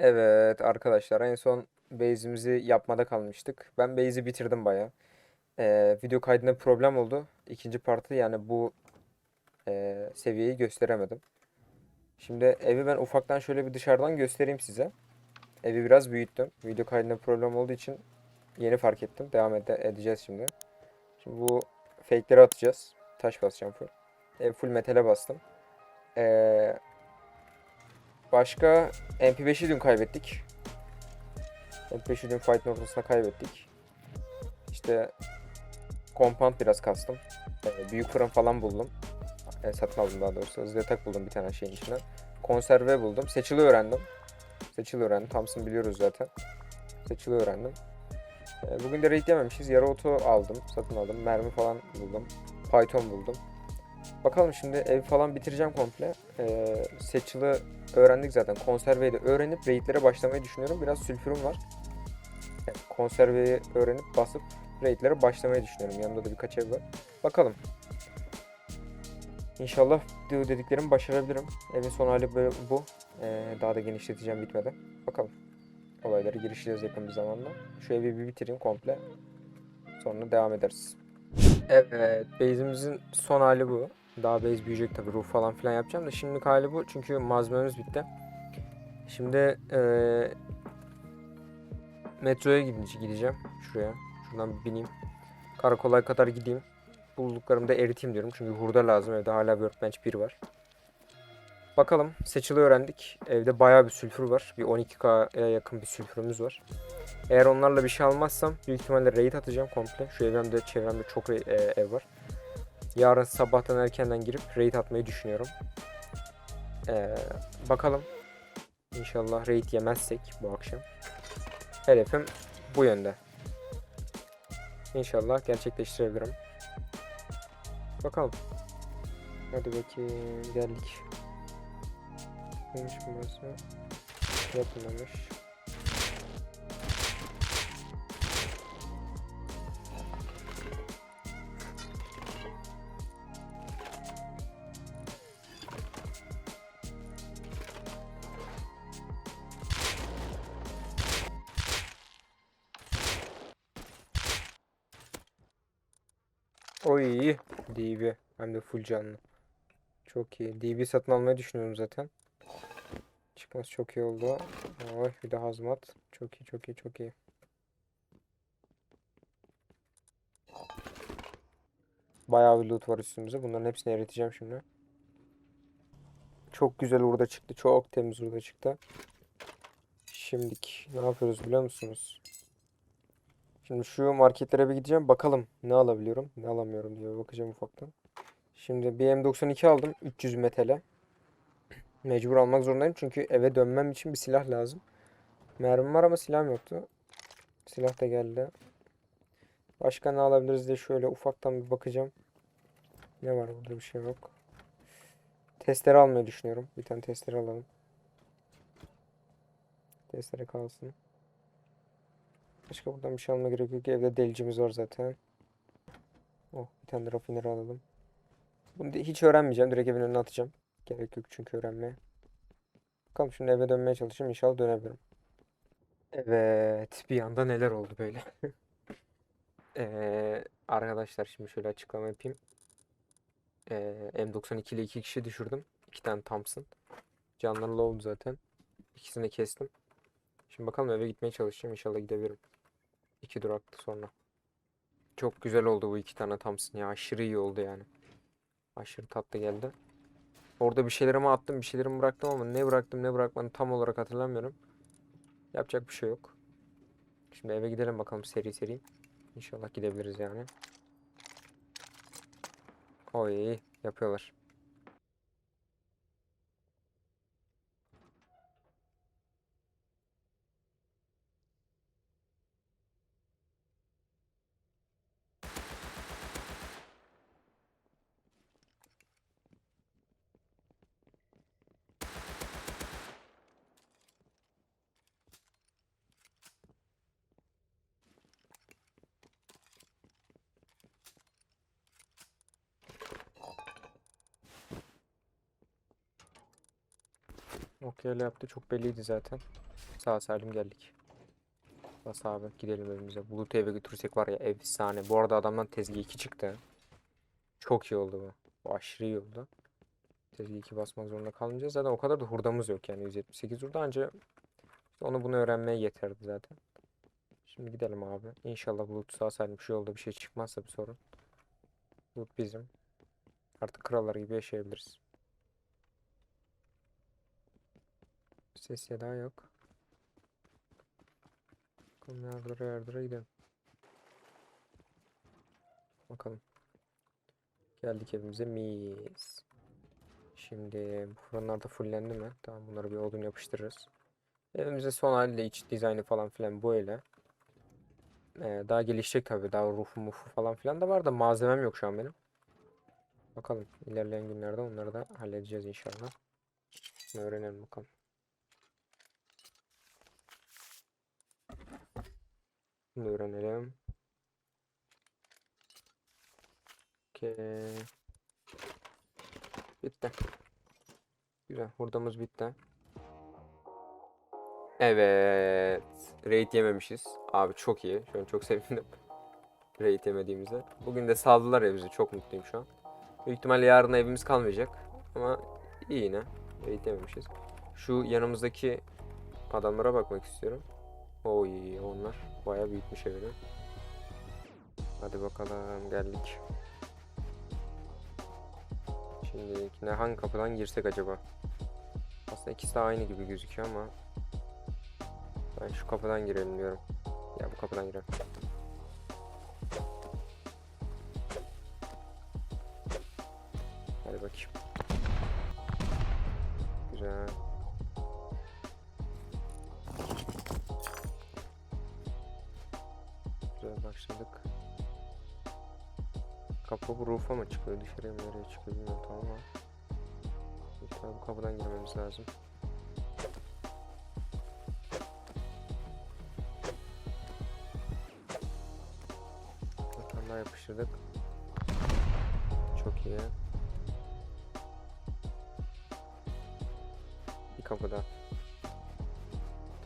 Evet arkadaşlar en son base'imizi yapmada kalmıştık. Ben base'i bitirdim baya. video kaydında problem oldu. İkinci partı yani bu eee, seviyeyi gösteremedim. Şimdi evi ben ufaktan şöyle bir dışarıdan göstereyim size. Evi biraz büyüttüm. Video kaydında problem olduğu için yeni fark ettim. Devam ede- edeceğiz şimdi. Şimdi bu fake'leri atacağız. Taş basacağım full. Ev full metale bastım. Eee Başka MP5'i dün kaybettik. MP5'i dün fight'ın ortasında kaybettik. İşte compound biraz kastım. Ee, büyük fırın falan buldum. Ee, satın aldım daha doğrusu. Hızlı yatak buldum bir tane şeyin içinden. Konserve buldum. Seçili öğrendim. Seçili öğrendim. Thompson biliyoruz zaten. Seçili öğrendim. Ee, bugün de raid yememişiz. Yarı oto aldım. Satın aldım. Mermi falan buldum. Python buldum. Bakalım şimdi ev falan bitireceğim komple. Ee, seçili öğrendik zaten. Konserveyi de öğrenip raidlere başlamayı düşünüyorum. Biraz sülfürüm var. Yani konserveyi öğrenip basıp raidlere başlamayı düşünüyorum. Yanımda da birkaç ev var. Bakalım. İnşallah dediklerimi başarabilirim. Evin son hali bu. Ee, daha da genişleteceğim bitmeden. Bakalım. Olaylara girişeceğiz yakın bir zamanda. Şu evi bir bitireyim komple. Sonra devam ederiz. Evet, base'imizin son hali bu. Daha base büyüyecek tabii roof falan filan yapacağım da şimdilik hali bu çünkü malzememiz bitti. Şimdi eee metroya gidince gideceğim şuraya. Şuradan bineyim. Karakola kadar gideyim. Bulduklarımı da eriteyim diyorum çünkü hurda lazım evde hala workbench 1 var. Bakalım seçili öğrendik. Evde bayağı bir sülfür var. Bir 12K'ya yakın bir sülfürümüz var. Eğer onlarla bir şey almazsam büyük ihtimalle raid atacağım komple. Şu evimde çevremde çok e, ev var. Yarın sabahtan erkenden girip raid atmayı düşünüyorum. Ee, bakalım. İnşallah raid yemezsek bu akşam. Hedefim bu yönde. İnşallah gerçekleştirebilirim. Bakalım. Hadi bakayım geldik. Neymiş burası? Yapılmamış. Oy DB hem de full canlı. Çok iyi. DB satın almayı düşünüyorum zaten. Çıkması çok iyi oldu. Oy bir de hazmat. Çok iyi çok iyi çok iyi. Bayağı bir loot var üstümüzde. Bunların hepsini eriteceğim şimdi. Çok güzel burada çıktı. Çok temiz burada çıktı. Şimdilik ne yapıyoruz biliyor musunuz? Şimdi şu marketlere bir gideceğim. Bakalım ne alabiliyorum, ne alamıyorum diye bakacağım ufaktan. Şimdi bir M92 aldım. 300 metale. Mecbur almak zorundayım çünkü eve dönmem için bir silah lazım. Mermim var ama silahım yoktu. Silah da geldi. Başka ne alabiliriz diye şöyle ufaktan bir bakacağım. Ne var burada bir şey yok. Testere almayı düşünüyorum. Bir tane testere alalım. Testere kalsın. Başka buradan bir şey alma gerek yok. Evde delicimiz var zaten. Oh bir tane de rafineri alalım. Bunu hiç öğrenmeyeceğim. Direkt evin önüne atacağım. Gerek yok çünkü öğrenmeye. Bakalım şimdi eve dönmeye çalışayım. İnşallah dönebilirim. Evet. Bir anda neler oldu böyle. Ee, arkadaşlar şimdi şöyle açıklama yapayım. Ee, M92 ile iki kişi düşürdüm. İki tane Thompson. Canları low zaten. İkisini kestim. Şimdi bakalım eve gitmeye çalışacağım. İnşallah gidebilirim. İki durakta sonra. Çok güzel oldu bu iki tane Thompson ya. Aşırı iyi oldu yani. Aşırı tatlı geldi. Orada bir şeylerimi attım, bir şeylerimi bıraktım ama ne bıraktım ne bırakmadım tam olarak hatırlamıyorum. Yapacak bir şey yok. Şimdi eve gidelim bakalım seri seri. İnşallah gidebiliriz yani. Oy yapıyorlar. Okey öyle yaptı. Çok belliydi zaten. Sağ salim geldik. Bas abi gidelim evimize. Bulut'u eve götürsek var ya efsane. Bu arada adamdan tezgah 2 çıktı. Çok iyi oldu bu. Bu aşırı iyi oldu. Tezgah 2 basmak zorunda kalmayacağız. Zaten o kadar da hurdamız yok yani. 178 hurda anca işte onu bunu öğrenmeye yeterdi zaten. Şimdi gidelim abi. İnşallah Bulut sağ salim şu yolda bir şey çıkmazsa bir sorun. Bulut bizim. Artık krallar gibi yaşayabiliriz. Ses seda yok. Bakalım yardıra yardıra gidelim. Bakalım. Geldik evimize mis. Şimdi bu fırınlar da fullendi mi? Tamam bunları bir odun yapıştırırız. Evimize son haliyle iç dizaynı falan filan böyle. Ee, daha gelişecek tabii. Daha rufu mufu falan filan da var da malzemem yok şu an benim. Bakalım ilerleyen günlerde onları da halledeceğiz inşallah. Öğrenelim bakalım. Bunu öğrenelim. Okey. Bitti. Güzel. Hurdamız bitti. Evet. Raid yememişiz. Abi çok iyi. Şu an çok sevindim. Raid yemediğimize. Bugün de saldılar bizi. Çok mutluyum şu an. Büyük ihtimalle yarın evimiz kalmayacak. Ama iyi yine. Raid yememişiz. Şu yanımızdaki adamlara bakmak istiyorum. Oy onlar bayağı büyütmüş evini. Hadi bakalım geldik. Şimdi yine hangi kapıdan girsek acaba? Aslında ikisi de aynı gibi gözüküyor ama ben şu kapıdan girelim diyorum. Ya bu kapıdan girelim. Hadi bakayım. Güzel. Başladık. Kapı roof'a mı çıkıyor? Dışarıya mı nereye çıkıyor bilmiyorum tamam ama. İşte bu kapıdan girmemiz lazım. Daha yapıştırdık. Çok iyi. Bir kapı daha.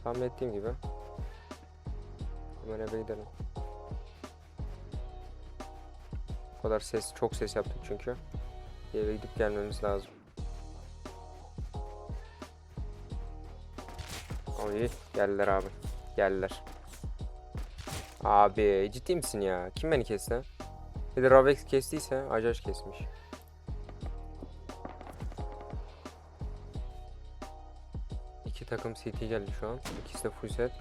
Tahmin ettiğim gibi. Hemen eve gidelim. Kadar ses, çok ses yaptık çünkü. Eve gidip gelmemiz lazım. Oy, geldiler abi. Geldiler. Abi ciddi misin ya? Kim beni kesti? Bir de Ravex kestiyse Ajax kesmiş. İki takım CT geldi şu an. İkisi de full set.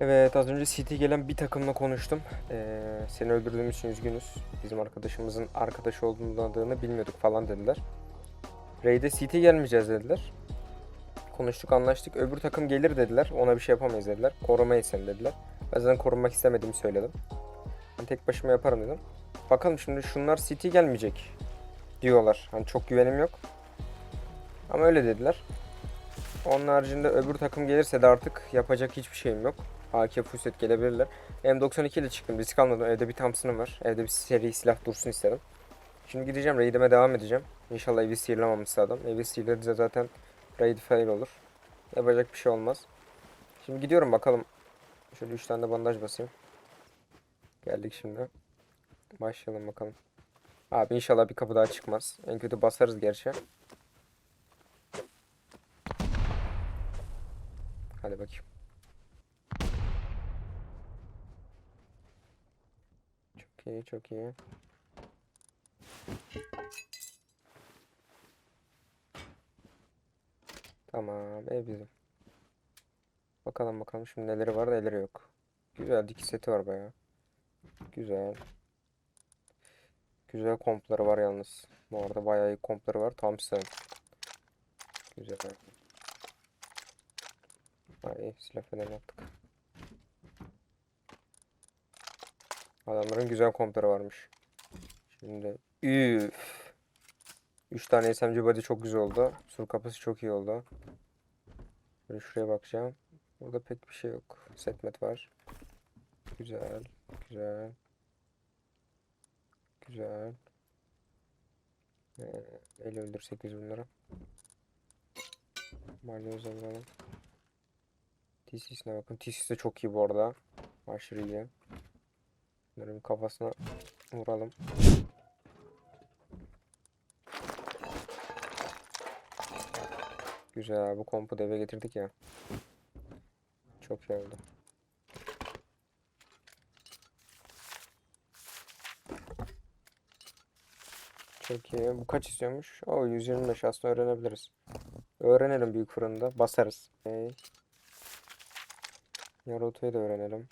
Evet az önce CT gelen bir takımla konuştum. Ee, seni öldürdüğümüz için üzgünüz. Bizim arkadaşımızın arkadaş olduğunu bilmiyorduk falan dediler. Raid'e CT gelmeyeceğiz dediler. Konuştuk anlaştık. Öbür takım gelir dediler. Ona bir şey yapamayız dediler. Korumayız seni dediler. Ben zaten korunmak istemediğimi söyledim. Ben tek başıma yaparım dedim. Bakalım şimdi şunlar CT gelmeyecek diyorlar. Hani çok güvenim yok. Ama öyle dediler. Onun haricinde öbür takım gelirse de artık yapacak hiçbir şeyim yok. AK Fuset gelebilirler. M92 ile çıktım. Risk almadım. Evde bir Thompson'ım var. Evde bir seri silah dursun istedim. Şimdi gideceğim. Raid'ime devam edeceğim. İnşallah evi sihirlamamışsa adam. Evi sihirlediğinde zaten raid fail olur. Yapacak bir şey olmaz. Şimdi gidiyorum bakalım. Şöyle 3 tane de bandaj basayım. Geldik şimdi. Başlayalım bakalım. Abi inşallah bir kapı daha çıkmaz. En kötü basarız gerçi. Hadi bakayım. Çok iyi, çok iyi. Tamam, ev bizim. Bakalım bakalım şimdi neleri var neleri yok. Güzel dikiş seti var bayağı. Güzel. Güzel kompları var yalnız. Bu arada bayağı iyi kompları var. Thompson. Güzel. Ay silah falan yaptık. Adamların güzel kompları varmış. Şimdi üf. 3 tane SMG body çok güzel oldu. Sur kapısı çok iyi oldu. Böyle şuraya bakacağım. Burada pek bir şey yok. Setmet var. Güzel. Güzel. Güzel. Ee, ele öldürsek biz bunları. Balyoz alalım. TC'sine bakın. TC'si de çok iyi bu arada. Aşırı iyi. Bunların kafasına vuralım. Güzel. Bu kompu da eve getirdik ya. Çok iyi oldu. Çok iyi. Bu kaç istiyormuş? O 125 aslında öğrenebiliriz. Öğrenelim büyük fırında. Basarız. Okay. Naruto'yu da öğrenelim.